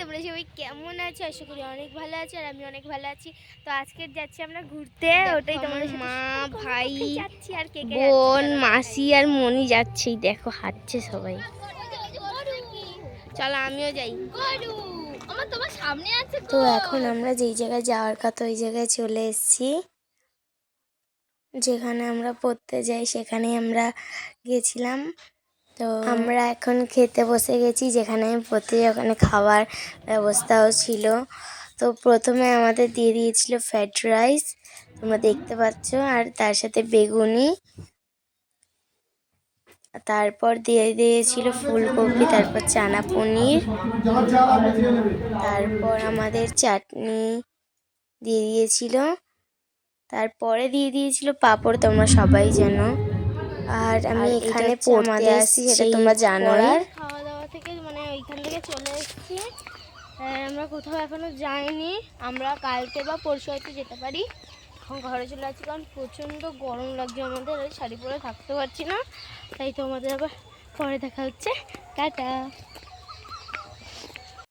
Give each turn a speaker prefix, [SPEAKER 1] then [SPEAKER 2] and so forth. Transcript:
[SPEAKER 1] তোমরা সবাই কেমন আছো? আশা করি অনেক ভালো আছো আর আমি অনেক ভালো আছি। তো আজকে যাচ্ছি আমরা ঘুরতে ওটাই তোমাদের সাথে
[SPEAKER 2] মা, ভাই,
[SPEAKER 1] যাচ্ছি আর কে
[SPEAKER 2] বোন মাসি আর মনি যাচ্ছেই দেখো হাঁটছে সবাই। চলো আমিও যাই।
[SPEAKER 1] আমার তোমার সামনে আছে
[SPEAKER 3] তো এখন আমরা যেই জায়গায় যাওয়ার কথা ওই জায়গায় চলে এসেছি। যেখানে আমরা পড়তে যাই সেখানেই আমরা গেছিলাম। তো আমরা এখন খেতে বসে গেছি, যেখানে যাই ওখানে খাওয়ার ব্যবস্থাও ছিল। তো প্রথমে আমাদের দিয়ে দিয়েছিল ফ্রাইড রাইস তোমরা দেখতে পাচ্ছ, আর তার সাথে বেগুনি। তারপর দিয়ে দিয়েছিল ফুলকপি, তারপর চানা পনির, তারপর আমাদের চাটনি দিয়ে দিয়েছিল। তারপরে দিয়ে দিয়েছিল পাঁপড়, তোমরা সবাই জানো। আর আমি এখানে পড়তে
[SPEAKER 2] আসি
[SPEAKER 3] আসছি সেটা তোমরা জানো
[SPEAKER 2] আর
[SPEAKER 1] খাওয়া দাওয়া থেকে মানে ওইখান থেকে চলে এসেছি। আমরা কোথাও এখনও যাইনি। আমরা কালকে বা পরশু হয়তো যেতে পারি। এখন ঘরে চলে আসছি কারণ প্রচণ্ড গরম লাগছে আমাদের ওই শাড়ি পরে থাকতে পারছি না। তাই তো আমাদের আবার পরে দেখা হচ্ছে। টাটা।